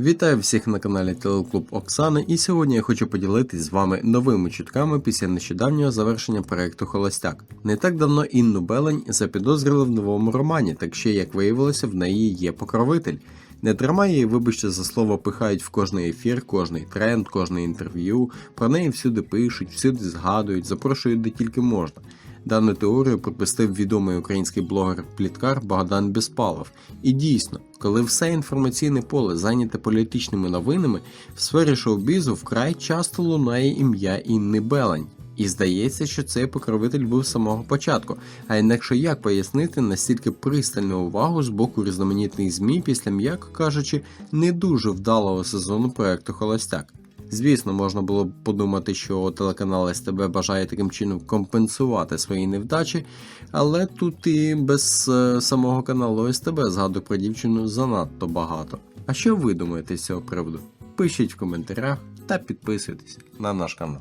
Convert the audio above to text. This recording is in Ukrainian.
Вітаю всіх на каналі Телеклуб Оксани, і сьогодні я хочу поділитись з вами новими чутками після нещодавнього завершення проекту Холостяк. Не так давно Інну Белень запідозрили в новому романі, так ще як виявилося, в неї є покровитель. Не дарма її, вибачте за слово, пихають в кожний ефір, кожний тренд, кожне інтерв'ю. Про неї всюди пишуть, всюди згадують, запрошують де тільки можна. Дану теорію припустив відомий український блогер-пліткар Богдан Безпалов. І дійсно, коли все інформаційне поле зайняте політичними новинами, в сфері шоу-бізу вкрай часто лунає ім'я Інни Белень. І здається, що цей покровитель був з самого початку. А інакше як пояснити настільки пристальну увагу з боку різноманітних ЗМІ після, м'яко кажучи, не дуже вдалого сезону проекту Холостяк. Звісно, можна було б подумати, що телеканал СТБ бажає таким чином компенсувати свої невдачі, але тут і без е, самого каналу СТБ згадок про дівчину занадто багато. А що ви думаєте з цього приводу? Пишіть в коментарях та підписуйтесь на наш канал.